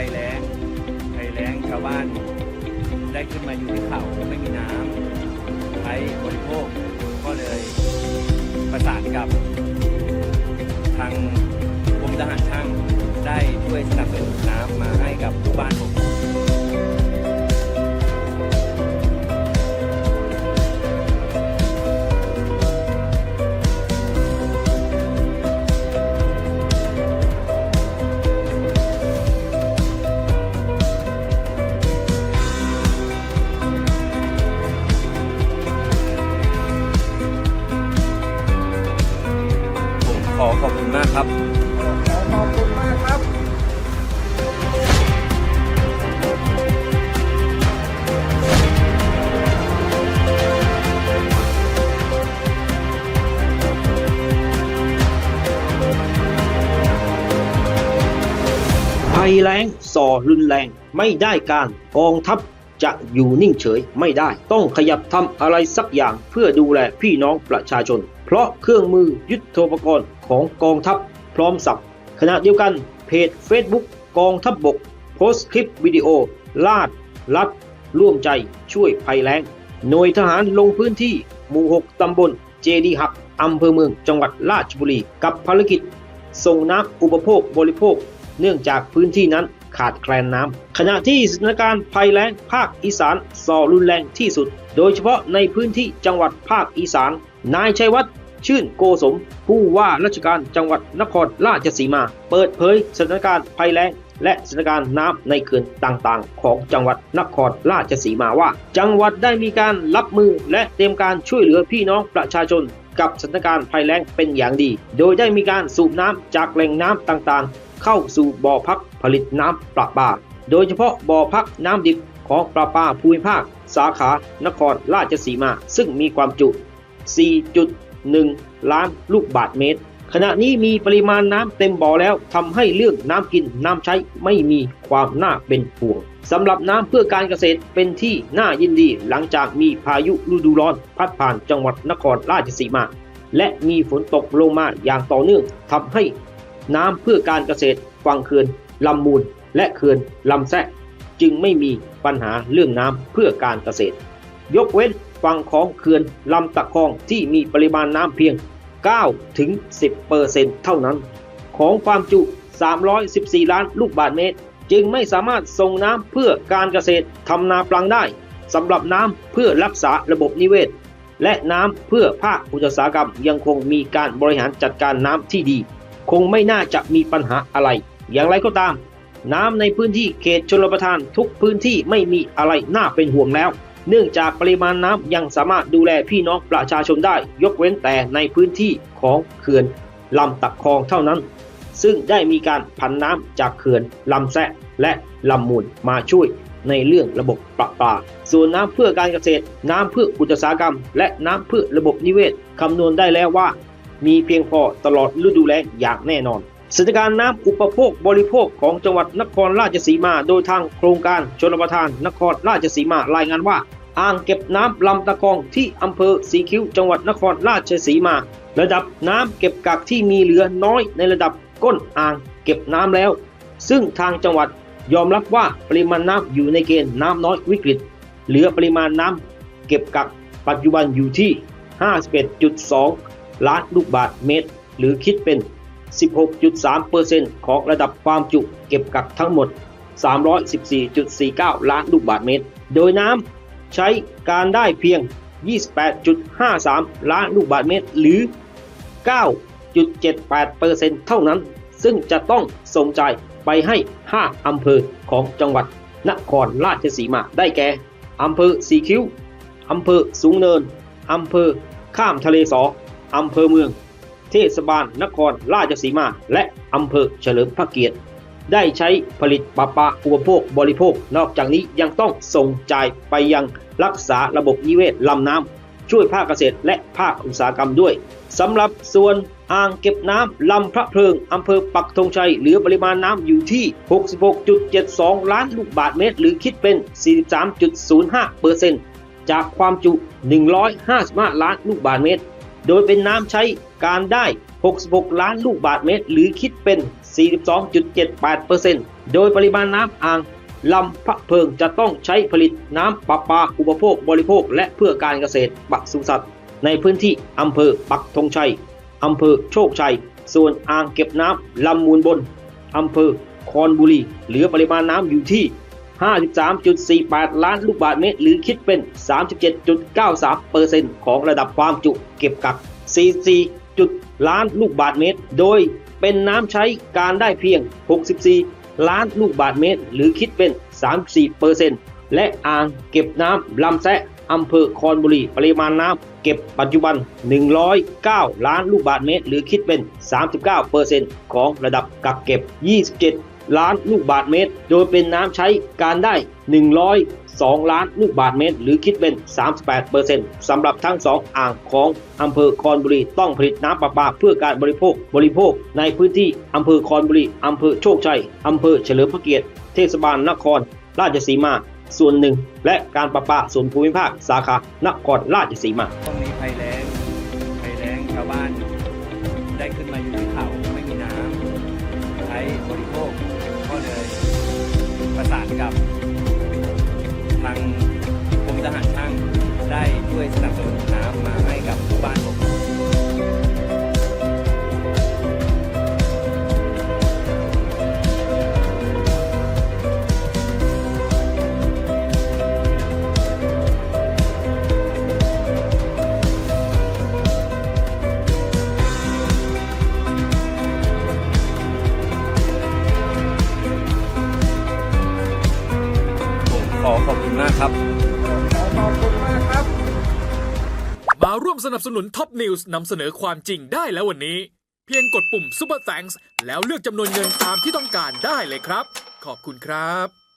ภัยแล้งภัยแล้งชาวบ้านได้ขึ้นมาอยู่ที่เขาไม่มีน้ำใช้บริโภคก็เลยประสานกับทางกรมทหารช่าง อขอบคุณมากครับขอบคุณมากครับภัยแล้งส่อรุนแรงไม่ได้การกองทัพ จะอยู่นิ่งเฉยไม่ได้ ต้องขยับทำอะไรสักอย่างเพื่อดูแลพี่น้องประชาชน เพราะเครื่องมือยุทโธปกรณ์ของกองทัพพร้อมสับขณะเดียวกันเพจ Facebook กองทัพบบก โพสต์คลิปวิดีโอ ลาดลัด ร่วมใจช่วยภัยแล้ง หน่วยทหารลงพื้นที่ หมู่ 6 ตำบล เจดีหัก อำเภอเมืองจังหวัดราชบุรี กับภารกิจ ส่งน้ำอุปโภคบริโภค เนื่องจากพื้นที่นั้น ขาดแคลนน้ำขณะที่สถานการณ์ภัยแล้งภาคอีสานส่อรุนแรงที่สุด โดยเฉพาะในพื้นที่จังหวัดภาคอีสาน นายชัยวัฒน์ชื่นโกสม ผู้ว่าราชการจังหวัดนครราชสีมา เปิดเผยสถานการณ์ภัยแล้งและสถานการณ์น้ำในเขื่อนต่างๆ ของจังหวัดนครราชสีมาว่า จังหวัดได้มีการรับมือและเตรียมการช่วยเหลือพี่น้องประชาชน กับสถานการณ์ภัยแล้งเป็นอย่างดี โดยได้มีการสูบน้ำจากแหล่งน้ำต่างๆ เข้าสู่บ่อพักผลิตน้ำประปา โดยเฉพาะบ่อพักน้ำดิบของประปาภูมิภาค สาขานครราชสีมา ซึ่งมีความจุ 4.1 ล้านลูกบาทเมตร ขณะนี้มีปริมาณน้ำเต็มบ่อแล้วทำให้เรื่องน้ำกินน้ำใช้ไม่มีความน่าเป็นห่วงสำหรับน้ำเพื่อการเกษตรเป็นที่น่ายินดีหลังจากมีพายุฤดูร้อนพัดผ่านจังหวัดนครราชสีมา และมีฝนตกลงมาอย่างต่อเนื่องทำให้ น้ำเพื่อการเกษตรฝั่งเขื่อนลำมูล และเขื่อนลำแซะจึงไม่มีปัญหาเรื่องน้ำเพื่อการเกษตร ยกเว้นฝั่งของเขื่อนลำตะคองที่มีปริมาณน้ำเพียง 9 ถึง 10เปอร์เซ็นต์เท่านั้น ของความจุ 314 ล้านลูกบาศกเมตร จึงไม่สามารถส่งน้ำเพื่อการเกษตรทำนาปลังได้สำหรับน้ำเพื่อรักษาระบบนิเวศ และน้ำเพื่อภาคอุตสาหกรรมยังคงมีการบริหารจัดการน้ำที่ดี คงไม่น่าจะมีปัญหาอะไร อย่างไรก็ตาม น้ำในพื้นที่เขตชลประทานทุกพื้นที่ไม่มีอะไรน่าเป็นห่วงแล้ว เนื่องจากปริมาณน้ำยังสามารถดูแลพี่น้องประชาชนได้ ยกเว้นแต่ในพื้นที่ของเขื่อนลำตะคองเท่านั้น ซึ่งได้มีการผันน้ำจากเขื่อนลำแซะและลำมูลมาช่วยในเรื่องระบบประปา ส่วนน้ำเพื่อการเกษตร น้ำเพื่ออุตสาหกรรม และน้ำเพื่อระบบนิเวศคำนวณได้แล้วว่า มีเพียงพอตลอดฤดูแล้งอย่างแน่นอนสถานการณ์น้ำอุปโภคบริโภคของจังหวัดนครราชสีมา โดยทางโครงการชลประทานนครราชสีมารายงานว่า อ่างเก็บน้ำลำตะคองที่อำเภอสีคิ้วจังหวัดนครราชสีมา ระดับน้ำเก็บกักที่มีเหลือน้อยในระดับก้นอ่างเก็บน้ำแล้ว ซึ่งทางจังหวัดยอมรับว่าปริมาณน้ำอยู่ในเกณฑ์น้ำน้อยวิกฤต เหลือปริมาณน้ำเก็บกักปัจจุบันอยู่ที่ 51.2 ล้านลูกบาทเมตร หรือคิดเป็น 16.3%ของระดับความจุเก็บกักทั้งหมด 314.49 ล้านลูกบาทเมตร โดยน้ำใช้การได้เพียง 28.53 ล้านลูกบาทเมตร หรือ 9.78%เท่านั้น ซึ่งจะต้องส่งจ่ายไปให้ 5 อำเภอของจังหวัดนครราชสีมาได้แก่อำเภอสีคิ้วอำเภอสูงเนินอำเภอข้ามทะเลสอ อำเภอเมือง เทศบาลนครราชสีมา และอำเภอเฉลิมพระเกียรติ ได้ใช้ผลิตปะปลาอุปโภคบริโภค นอกจากนี้ยังต้องส่งจ่ายไปยังรักษาระบบนิเวศลำน้ำช่วยภาคเกษตรและภาคอุตสาหกรรมด้วยสำหรับส่วนอ่างเก็บน้ำลำพระเพลิงอำเภอปักธงชัย เหลือปริมาณน้ำอยู่ที่ 66.72 ล้านลูกบาทเมตร หรือคิดเป็น 43.05%จากความจุ 155 ล้านลูกบาทเมตร โดยเป็นน้ำใช้การได้ 66 ล้านลูกบาทเมตร หรือคิดเป็น 42.78%โดยปริมาณน้ำอ่างลำพะเพิงจะต้องใช้ผลิตน้ำประปาอุปโภคบริโภค และเพื่อการเกษตรปศุสัตว์ ในพื้นที่อำเภอปักธงชัยอำเภอโชคชัย ส่วนอ่างเก็บน้ำลำมูลบนอำเภอคอนบุรีเหลือปริมาณน้ำอยู่ที่ 53.48 ล้านลูกบาศก์เมตร หรือคิดเป็น 37.93%ของระดับความจุเก็บกัก 44 จุดล้านลูกบาศก์เมตร โดยเป็นน้ำใช้การได้เพียง 64 ล้านลูกบาศก์เมตร หรือคิดเป็น 34%และอ่างเก็บน้ำลำแซะอำเภอคอนบุรีปริมาณน้ำเก็บปัจจุบัน 109 ล้านลูกบาศก์เมตร หรือคิดเป็น 39%ของระดับกักเก็บ 27 ล้านลูกบาศก์เมตร โดยเป็นน้ำใช้การได้ 102 ล้านลูกบาศก์เมตร หรือคิดเป็น 38%สำหรับทั้งสองอ่างของอำเภอคอนบุรีต้องผลิตน้ำประปาเพื่อการบริโภคบริโภคในพื้นที่อำเภอคอนบุรีอำเภอโชคชัยอำเภอเฉลิมพระเกียรติ เทศบาลนคร ราชสีมาส่วนหนึ่ง และการประปาส่วนภูมิภาคสาขานครราชสีมา ต้องมีภัยแล้งภัยแล้งชาวบ้านได้ขึ้นมาอยู่ที่เขาไม่มีน้ำใช้ บริโภคก็เลยประสานกับทางกรมทหารช่าง ขอขอบคุณมากครับขอขอบคุณมากครับ มาร่วมสนับสนุนท็อปนิวส์นำเสนอความจริงได้แล้ววันนี้ เพียงกดปุ่ม Super Thanks แล้วเลือกจำนวนเงินตามที่ต้องการได้เลยครับ ขอบคุณครับ